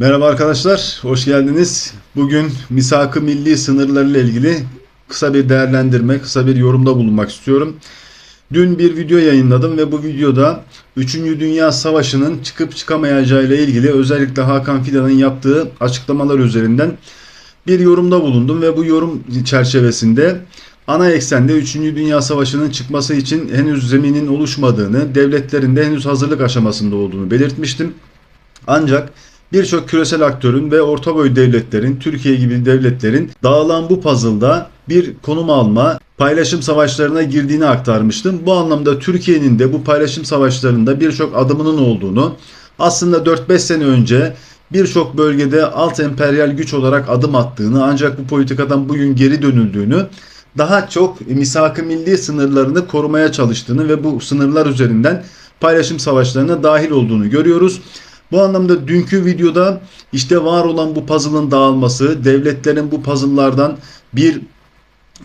Merhaba arkadaşlar, hoş geldiniz. Bugün misak-ı milli sınırlarıyla ilgili kısa bir değerlendirme, kısa bir yorumda bulunmak istiyorum. Dün bir video yayınladım ve bu videoda 3. Dünya Savaşı'nın çıkıp çıkamayacağı ile ilgili özellikle Hakan Fidan'ın yaptığı açıklamalar üzerinden bir yorumda bulundum ve bu yorum çerçevesinde ana eksende 3. Dünya Savaşı'nın çıkması için henüz zeminin oluşmadığını, devletlerin de henüz hazırlık aşamasında olduğunu belirtmiştim. Ancak birçok küresel aktörün ve orta boy devletlerin, Türkiye gibi devletlerin dağılan bu puzzle'da bir konum alma, paylaşım savaşlarına girdiğini aktarmıştım. Bu anlamda Türkiye'nin de bu paylaşım savaşlarında birçok adımının olduğunu, aslında 4-5 sene önce birçok bölgede alt emperyal güç olarak adım attığını ancak bu politikadan bugün geri dönüldüğünü daha çok misak-ı milli sınırlarını korumaya çalıştığını ve bu sınırlar üzerinden paylaşım savaşlarına dahil olduğunu görüyoruz. Bu anlamda dünkü videoda işte var olan bu puzzle'ın dağılması, devletlerin bu puzzle'lardan bir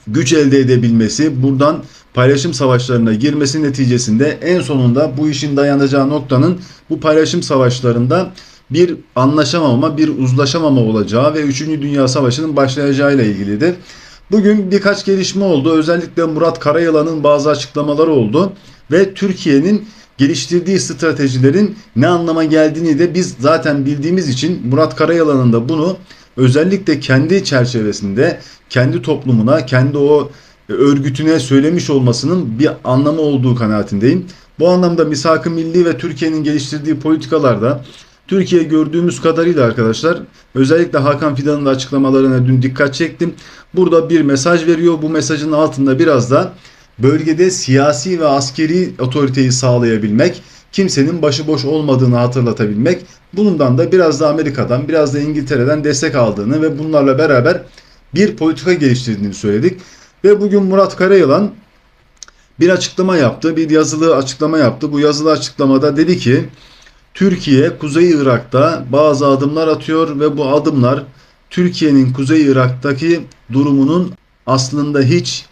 güç elde edebilmesi, buradan paylaşım savaşlarına girmesi neticesinde en sonunda bu işin dayanacağı noktanın bu paylaşım savaşlarında bir anlaşamama, bir uzlaşamama olacağı ve 3. Dünya Savaşı'nın başlayacağıyla ilgilidir. Bugün birkaç gelişme oldu. Özellikle Murat Karayalan'ın bazı açıklamaları oldu ve Türkiye'nin geliştirdiği stratejilerin ne anlama geldiğini de biz zaten bildiğimiz için Murat Karayalan'ın da bunu özellikle kendi çerçevesinde, kendi toplumuna, kendi o örgütüne söylemiş olmasının bir anlamı olduğu kanaatindeyim. Bu anlamda misak-ı milli ve Türkiye'nin geliştirdiği politikalarda Türkiye gördüğümüz kadarıyla arkadaşlar özellikle Hakan Fidan'ın da açıklamalarına dün dikkat çektim. Burada bir mesaj veriyor. Bu mesajın altında biraz da bölgede siyasi ve askeri otoriteyi sağlayabilmek, kimsenin başıboş olmadığını hatırlatabilmek, bundan da biraz da Amerika'dan, biraz da İngiltere'den destek aldığını ve bunlarla beraber bir politika geliştirdiğini söyledik. Ve bugün Murat Karayılan bir açıklama yaptı, bir yazılı açıklama yaptı. Bu yazılı açıklamada dedi ki, Türkiye Kuzey Irak'ta bazı adımlar atıyor ve bu adımlar Türkiye'nin Kuzey Irak'taki durumunun aslında hiç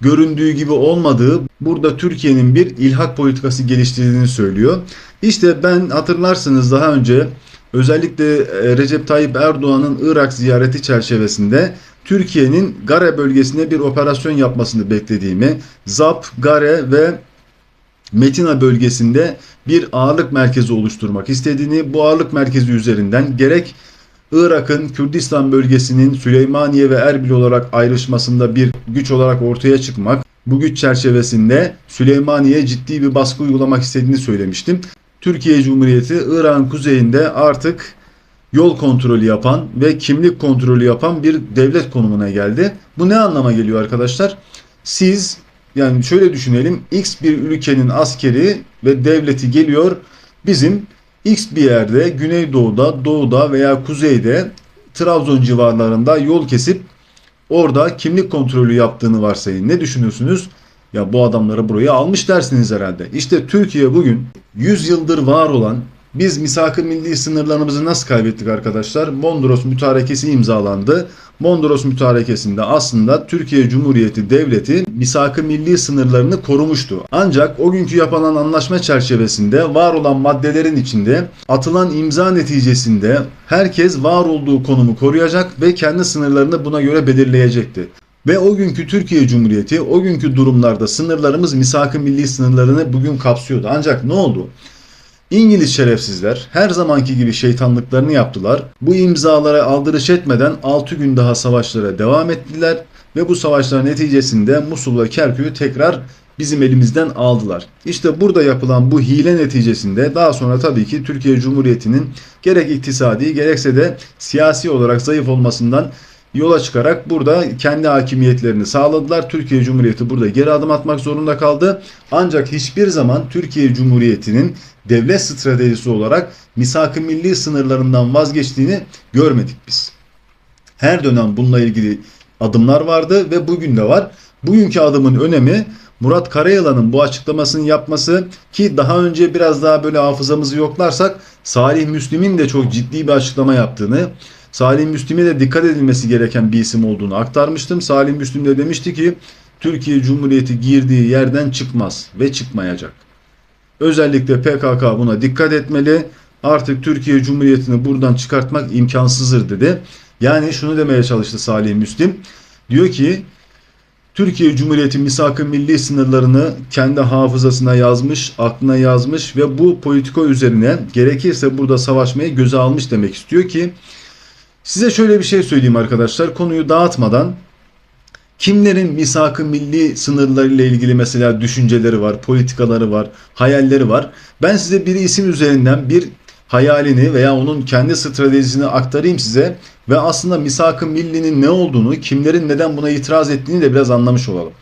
göründüğü gibi olmadığı burada Türkiye'nin bir ilhak politikası geliştirdiğini söylüyor. İşte ben hatırlarsınız daha önce özellikle e, Recep Tayyip Erdoğan'ın Irak ziyareti çerçevesinde Türkiye'nin Gare bölgesine bir operasyon yapmasını beklediğimi, ZAP, Gare ve Metina bölgesinde bir ağırlık merkezi oluşturmak istediğini, bu ağırlık merkezi üzerinden gerek Irak'ın Kürdistan bölgesinin Süleymaniye ve Erbil olarak ayrışmasında bir güç olarak ortaya çıkmak, bu güç çerçevesinde Süleymaniye'ye ciddi bir baskı uygulamak istediğini söylemiştim. Türkiye Cumhuriyeti Irak'ın kuzeyinde artık yol kontrolü yapan ve kimlik kontrolü yapan bir devlet konumuna geldi. Bu ne anlama geliyor arkadaşlar? Siz yani şöyle düşünelim X bir ülkenin askeri ve devleti geliyor bizim X bir yerde Güneydoğu'da, Doğu'da veya Kuzey'de Trabzon civarlarında yol kesip orada kimlik kontrolü yaptığını varsayın. Ne düşünüyorsunuz? Ya bu adamları buraya almış dersiniz herhalde. İşte Türkiye bugün 100 yıldır var olan biz misak-ı milli sınırlarımızı nasıl kaybettik arkadaşlar? Mondros Mütarekesi imzalandı. Mondros Mütarekesi'nde aslında Türkiye Cumhuriyeti Devleti misak-ı milli sınırlarını korumuştu. Ancak o günkü yapılan anlaşma çerçevesinde var olan maddelerin içinde atılan imza neticesinde herkes var olduğu konumu koruyacak ve kendi sınırlarını buna göre belirleyecekti. Ve o günkü Türkiye Cumhuriyeti o günkü durumlarda sınırlarımız misak-ı milli sınırlarını bugün kapsıyordu. Ancak ne oldu? İngiliz şerefsizler her zamanki gibi şeytanlıklarını yaptılar. Bu imzalara aldırış etmeden 6 gün daha savaşlara devam ettiler ve bu savaşlar neticesinde Musul ve Kerkük'ü tekrar bizim elimizden aldılar. İşte burada yapılan bu hile neticesinde daha sonra tabii ki Türkiye Cumhuriyeti'nin gerek iktisadi gerekse de siyasi olarak zayıf olmasından yola çıkarak burada kendi hakimiyetlerini sağladılar. Türkiye Cumhuriyeti burada geri adım atmak zorunda kaldı. Ancak hiçbir zaman Türkiye Cumhuriyeti'nin devlet stratejisi olarak misak-ı milli sınırlarından vazgeçtiğini görmedik biz. Her dönem bununla ilgili adımlar vardı ve bugün de var. Bugünkü adımın önemi Murat Karayalan'ın bu açıklamasını yapması ki daha önce biraz daha böyle hafızamızı yoklarsak Salih Müslim'in de çok ciddi bir açıklama yaptığını Salih Müslim'e de dikkat edilmesi gereken bir isim olduğunu aktarmıştım. Salih Müslim de demişti ki Türkiye Cumhuriyeti girdiği yerden çıkmaz ve çıkmayacak. Özellikle PKK buna dikkat etmeli. artık Türkiye Cumhuriyeti'ni buradan çıkartmak imkansızdır dedi. Yani şunu demeye çalıştı Salih Müslim. Diyor ki Türkiye Cumhuriyeti misak-ı milli sınırlarını kendi hafızasına yazmış, aklına yazmış ve bu politika üzerine gerekirse burada savaşmayı göze almış demek istiyor ki size şöyle bir şey söyleyeyim arkadaşlar konuyu dağıtmadan kimlerin misak-ı milli sınırlarıyla ilgili mesela düşünceleri var, politikaları var, hayalleri var. Ben size bir isim üzerinden bir hayalini veya onun kendi stratejisini aktarayım size ve aslında misak-ı millinin ne olduğunu, kimlerin neden buna itiraz ettiğini de biraz anlamış olalım.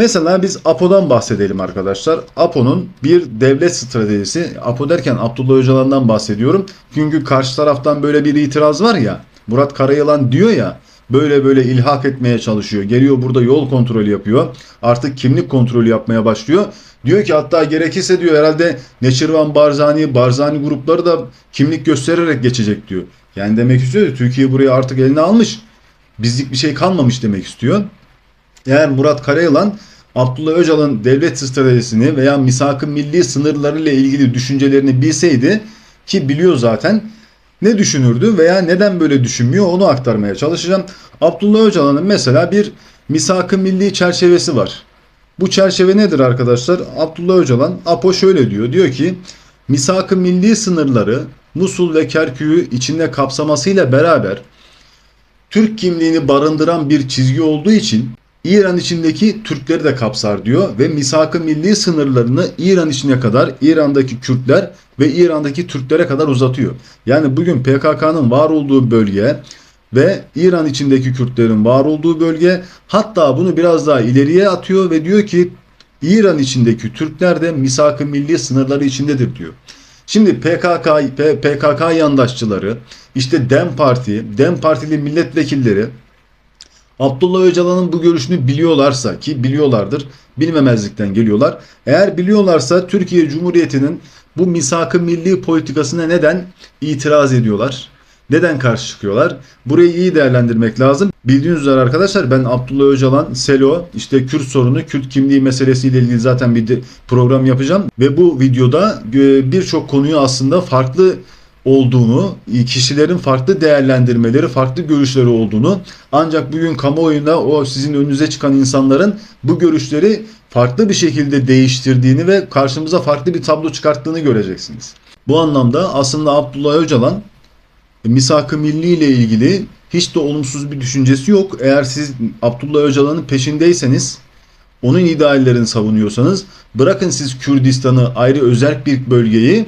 Mesela biz APO'dan bahsedelim arkadaşlar. APO'nun bir devlet stratejisi, APO derken Abdullah Öcalan'dan bahsediyorum. Çünkü karşı taraftan böyle bir itiraz var ya, Murat Karayılan diyor ya, böyle böyle ilhak etmeye çalışıyor. Geliyor burada yol kontrolü yapıyor. Artık kimlik kontrolü yapmaya başlıyor. Diyor ki hatta gerekirse diyor herhalde Neçirvan Barzani, Barzani grupları da kimlik göstererek geçecek diyor. Yani demek istiyor ki Türkiye burayı artık eline almış. Bizlik bir şey kalmamış demek istiyor. Eğer Murat Karayılan Abdullah Öcalan'ın devlet stratejisini veya misak-ı milli sınırlarıyla ilgili düşüncelerini bilseydi ki biliyor zaten ne düşünürdü veya neden böyle düşünmüyor onu aktarmaya çalışacağım. Abdullah Öcalan'ın mesela bir misak-ı milli çerçevesi var. Bu çerçeve nedir arkadaşlar? Abdullah Öcalan Apo şöyle diyor. Diyor ki misak-ı milli sınırları Musul ve Kerkük'ü içinde kapsamasıyla beraber Türk kimliğini barındıran bir çizgi olduğu için İran içindeki Türkleri de kapsar diyor ve misak-ı milli sınırlarını İran içine kadar İran'daki Kürtler ve İran'daki Türklere kadar uzatıyor. Yani bugün PKK'nın var olduğu bölge ve İran içindeki Kürtlerin var olduğu bölge hatta bunu biraz daha ileriye atıyor ve diyor ki İran içindeki Türkler de misak-ı milli sınırları içindedir diyor. Şimdi PKK, PKK yandaşçıları, işte DEM Parti, DEM Partili milletvekilleri Abdullah Öcalan'ın bu görüşünü biliyorlarsa ki biliyorlardır, bilmemezlikten geliyorlar. Eğer biliyorlarsa Türkiye Cumhuriyeti'nin bu misak-ı milli politikasına neden itiraz ediyorlar? Neden karşı çıkıyorlar? Burayı iyi değerlendirmek lazım. Bildiğiniz üzere arkadaşlar ben Abdullah Öcalan, Selo, işte Kürt sorunu, Kürt kimliği meselesiyle ilgili zaten bir program yapacağım. Ve bu videoda e, birçok konuyu aslında farklı olduğunu, kişilerin farklı değerlendirmeleri, farklı görüşleri olduğunu ancak bugün kamuoyunda o sizin önünüze çıkan insanların bu görüşleri farklı bir şekilde değiştirdiğini ve karşımıza farklı bir tablo çıkarttığını göreceksiniz. Bu anlamda aslında Abdullah Öcalan misak-ı milli ile ilgili hiç de olumsuz bir düşüncesi yok. Eğer siz Abdullah Öcalan'ın peşindeyseniz, onun ideallerini savunuyorsanız bırakın siz Kürdistan'ı ayrı özel bir bölgeyi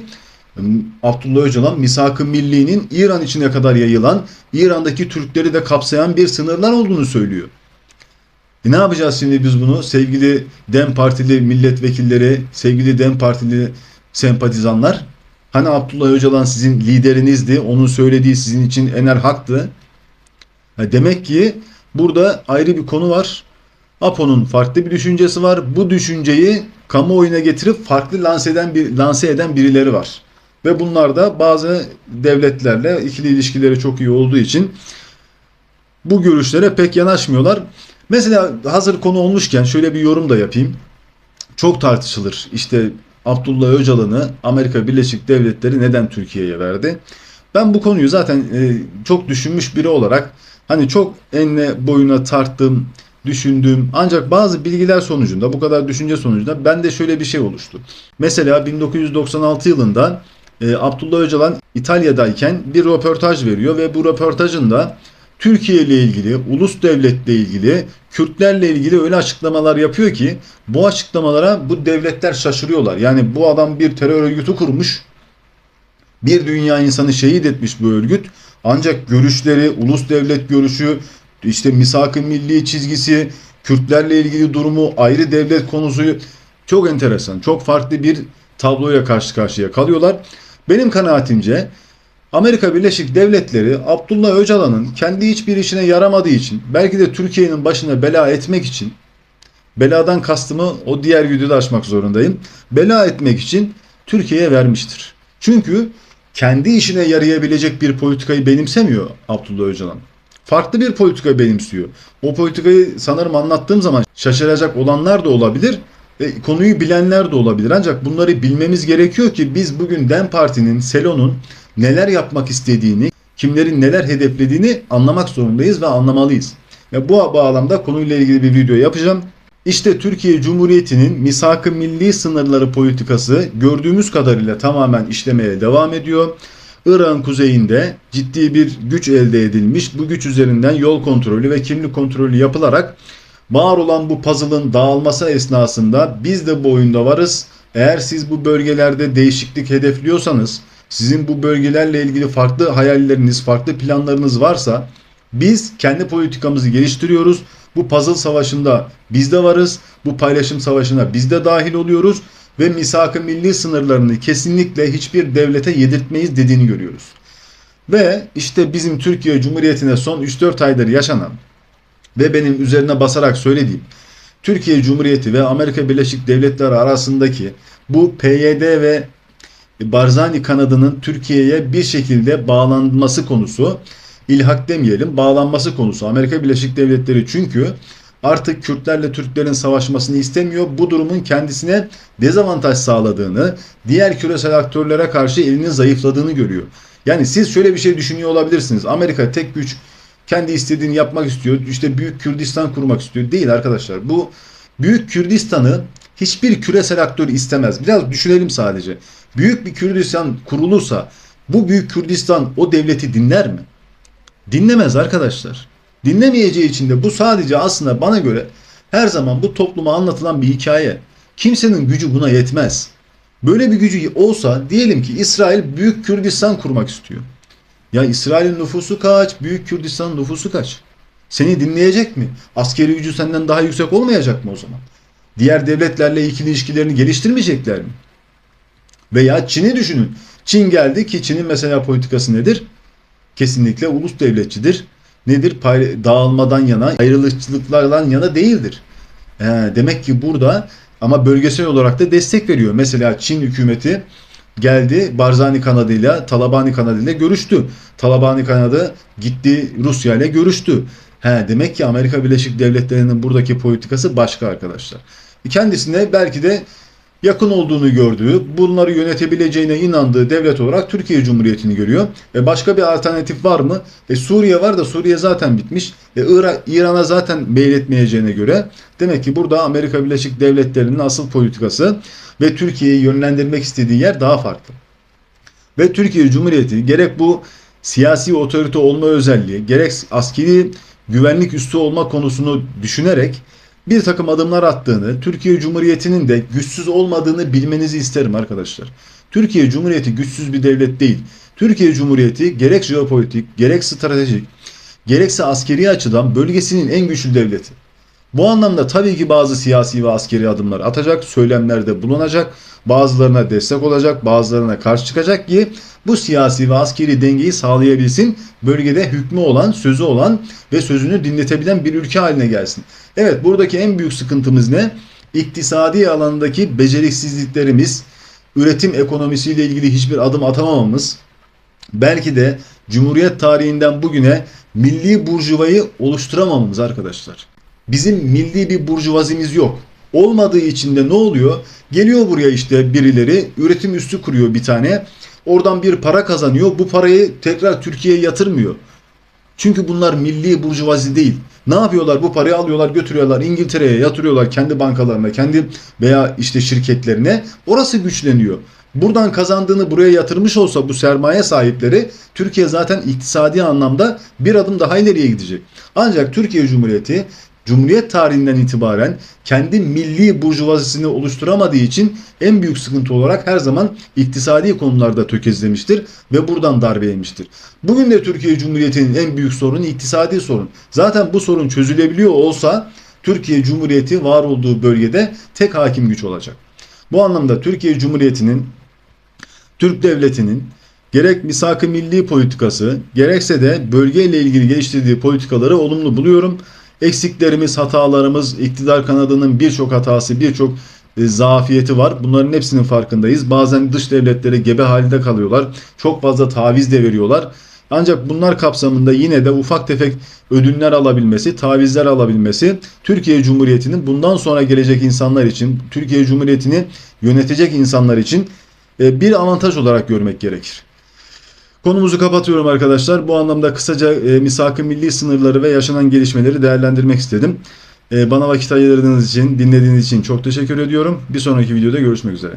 Abdullah Öcalan misak-ı milli'nin İran içine kadar yayılan, İran'daki Türkleri de kapsayan bir sınırlar olduğunu söylüyor. E ne yapacağız şimdi biz bunu sevgili DEM Partili milletvekilleri, sevgili DEM Partili sempatizanlar? Hani Abdullah Öcalan sizin liderinizdi, onun söylediği sizin için ener haktı. Ha demek ki burada ayrı bir konu var. APO'nun farklı bir düşüncesi var. Bu düşünceyi kamuoyuna getirip farklı lanse eden bir lanse eden birileri var. Ve bunlar da bazı devletlerle ikili ilişkileri çok iyi olduğu için bu görüşlere pek yanaşmıyorlar. Mesela hazır konu olmuşken şöyle bir yorum da yapayım. Çok tartışılır. İşte Abdullah Öcalan'ı Amerika Birleşik Devletleri neden Türkiye'ye verdi? Ben bu konuyu zaten e, çok düşünmüş biri olarak hani çok enine boyuna tarttım, düşündüm. Ancak bazı bilgiler sonucunda, bu kadar düşünce sonucunda bende şöyle bir şey oluştu. Mesela 1996 yılında e, Abdullah Öcalan İtalya'dayken bir röportaj veriyor ve bu röportajında Türkiye ile ilgili, ulus devletle ilgili, Kürtlerle ilgili öyle açıklamalar yapıyor ki bu açıklamalara bu devletler şaşırıyorlar. Yani bu adam bir terör örgütü kurmuş. Bir dünya insanı şehit etmiş bu örgüt. Ancak görüşleri, ulus devlet görüşü, işte misak-ı milli çizgisi, Kürtlerle ilgili durumu, ayrı devlet konusu çok enteresan. Çok farklı bir tabloya karşı karşıya kalıyorlar. Benim kanaatimce Amerika Birleşik Devletleri Abdullah Öcalan'ın kendi hiçbir işine yaramadığı için belki de Türkiye'nin başına bela etmek için beladan kastımı o diğer videoda açmak zorundayım. Bela etmek için Türkiye'ye vermiştir. Çünkü kendi işine yarayabilecek bir politikayı benimsemiyor Abdullah Öcalan. Farklı bir politika benimsiyor. O politikayı sanırım anlattığım zaman şaşıracak olanlar da olabilir. E, konuyu bilenler de olabilir ancak bunları bilmemiz gerekiyor ki biz bugün DEM Parti'nin, SELO'nun neler yapmak istediğini, kimlerin neler hedeflediğini anlamak zorundayız ve anlamalıyız. Ve bu bağlamda konuyla ilgili bir video yapacağım. İşte Türkiye Cumhuriyeti'nin misak-ı milli sınırları politikası gördüğümüz kadarıyla tamamen işlemeye devam ediyor. Irak'ın kuzeyinde ciddi bir güç elde edilmiş. Bu güç üzerinden yol kontrolü ve kimlik kontrolü yapılarak var olan bu puzzle'ın dağılması esnasında biz de bu oyunda varız. Eğer siz bu bölgelerde değişiklik hedefliyorsanız, sizin bu bölgelerle ilgili farklı hayalleriniz, farklı planlarınız varsa biz kendi politikamızı geliştiriyoruz. Bu puzzle savaşında biz de varız. Bu paylaşım savaşına biz de dahil oluyoruz ve misak-ı milli sınırlarını kesinlikle hiçbir devlete yedirtmeyiz dediğini görüyoruz. Ve işte bizim Türkiye Cumhuriyeti'ne son 3-4 aydır yaşanan ve benim üzerine basarak söylediğim Türkiye Cumhuriyeti ve Amerika Birleşik Devletleri arasındaki bu PYD ve Barzani kanadının Türkiye'ye bir şekilde bağlanması konusu ilhak demeyelim bağlanması konusu Amerika Birleşik Devletleri çünkü artık Kürtlerle Türklerin savaşmasını istemiyor. Bu durumun kendisine dezavantaj sağladığını, diğer küresel aktörlere karşı elinin zayıfladığını görüyor. Yani siz şöyle bir şey düşünüyor olabilirsiniz. Amerika tek güç kendi istediğini yapmak istiyor. İşte Büyük Kürdistan kurmak istiyor. Değil arkadaşlar. Bu Büyük Kürdistan'ı hiçbir küresel aktör istemez. Biraz düşünelim sadece. Büyük bir Kürdistan kurulursa bu Büyük Kürdistan o devleti dinler mi? Dinlemez arkadaşlar. Dinlemeyeceği için de bu sadece aslında bana göre her zaman bu topluma anlatılan bir hikaye. Kimsenin gücü buna yetmez. Böyle bir gücü olsa diyelim ki İsrail Büyük Kürdistan kurmak istiyor. Ya İsrail'in nüfusu kaç? Büyük Kürdistan nüfusu kaç? Seni dinleyecek mi? Askeri gücü senden daha yüksek olmayacak mı o zaman? Diğer devletlerle ikili ilişkilerini geliştirmeyecekler mi? Veya Çin'i düşünün. Çin geldi ki Çin'in mesela politikası nedir? Kesinlikle ulus devletçidir. Nedir? Dağılmadan yana, ayrılıkçılıklardan yana değildir. Ee, demek ki burada ama bölgesel olarak da destek veriyor. Mesela Çin hükümeti geldi Barzani kanadıyla Talabani kanadıyla görüştü. Talabani kanadı gitti Rusya ile görüştü. He, demek ki Amerika Birleşik Devletleri'nin buradaki politikası başka arkadaşlar. Kendisine belki de yakın olduğunu gördüğü, bunları yönetebileceğine inandığı devlet olarak Türkiye Cumhuriyeti'ni görüyor. E başka bir alternatif var mı? E Suriye var da Suriye zaten bitmiş. E Irak, İran'a zaten meyletmeyeceğine göre demek ki burada Amerika Birleşik Devletleri'nin asıl politikası ve Türkiye'yi yönlendirmek istediği yer daha farklı. Ve Türkiye Cumhuriyeti gerek bu siyasi otorite olma özelliği, gerek askeri güvenlik üstü olma konusunu düşünerek bir takım adımlar attığını, Türkiye Cumhuriyeti'nin de güçsüz olmadığını bilmenizi isterim arkadaşlar. Türkiye Cumhuriyeti güçsüz bir devlet değil. Türkiye Cumhuriyeti gerek jeopolitik, gerek stratejik, gerekse askeri açıdan bölgesinin en güçlü devleti. Bu anlamda tabii ki bazı siyasi ve askeri adımlar atacak, söylemlerde bulunacak, bazılarına destek olacak, bazılarına karşı çıkacak ki bu siyasi ve askeri dengeyi sağlayabilsin, bölgede hükmü olan, sözü olan ve sözünü dinletebilen bir ülke haline gelsin. Evet buradaki en büyük sıkıntımız ne? İktisadi alandaki beceriksizliklerimiz, üretim ekonomisiyle ilgili hiçbir adım atamamamız, belki de Cumhuriyet tarihinden bugüne milli burjuvayı oluşturamamamız arkadaşlar. Bizim milli bir burjuvazimiz yok. Olmadığı için de ne oluyor? Geliyor buraya işte birileri üretim üssü kuruyor bir tane. Oradan bir para kazanıyor. Bu parayı tekrar Türkiye'ye yatırmıyor. Çünkü bunlar milli burjuvazi değil. Ne yapıyorlar? Bu parayı alıyorlar, götürüyorlar İngiltere'ye yatırıyorlar kendi bankalarına, kendi veya işte şirketlerine. Orası güçleniyor. Buradan kazandığını buraya yatırmış olsa bu sermaye sahipleri Türkiye zaten iktisadi anlamda bir adım daha ileriye gidecek. Ancak Türkiye Cumhuriyeti Cumhuriyet tarihinden itibaren kendi milli burjuvazisini oluşturamadığı için en büyük sıkıntı olarak her zaman iktisadi konularda tökezlemiştir ve buradan darbe yemiştir. Bugün de Türkiye Cumhuriyeti'nin en büyük sorunu iktisadi sorun. Zaten bu sorun çözülebiliyor olsa Türkiye Cumhuriyeti var olduğu bölgede tek hakim güç olacak. Bu anlamda Türkiye Cumhuriyeti'nin Türk Devleti'nin gerek misak-ı milli politikası gerekse de bölgeyle ilgili geliştirdiği politikaları olumlu buluyorum eksiklerimiz, hatalarımız, iktidar kanadının birçok hatası, birçok e, zafiyeti var. Bunların hepsinin farkındayız. Bazen dış devletlere gebe halinde kalıyorlar. Çok fazla taviz de veriyorlar. Ancak bunlar kapsamında yine de ufak tefek ödünler alabilmesi, tavizler alabilmesi Türkiye Cumhuriyeti'nin bundan sonra gelecek insanlar için, Türkiye Cumhuriyeti'ni yönetecek insanlar için e, bir avantaj olarak görmek gerekir. Konumuzu kapatıyorum arkadaşlar. Bu anlamda kısaca e, misak-ı milli sınırları ve yaşanan gelişmeleri değerlendirmek istedim. E, bana vakit ayırdığınız için, dinlediğiniz için çok teşekkür ediyorum. Bir sonraki videoda görüşmek üzere.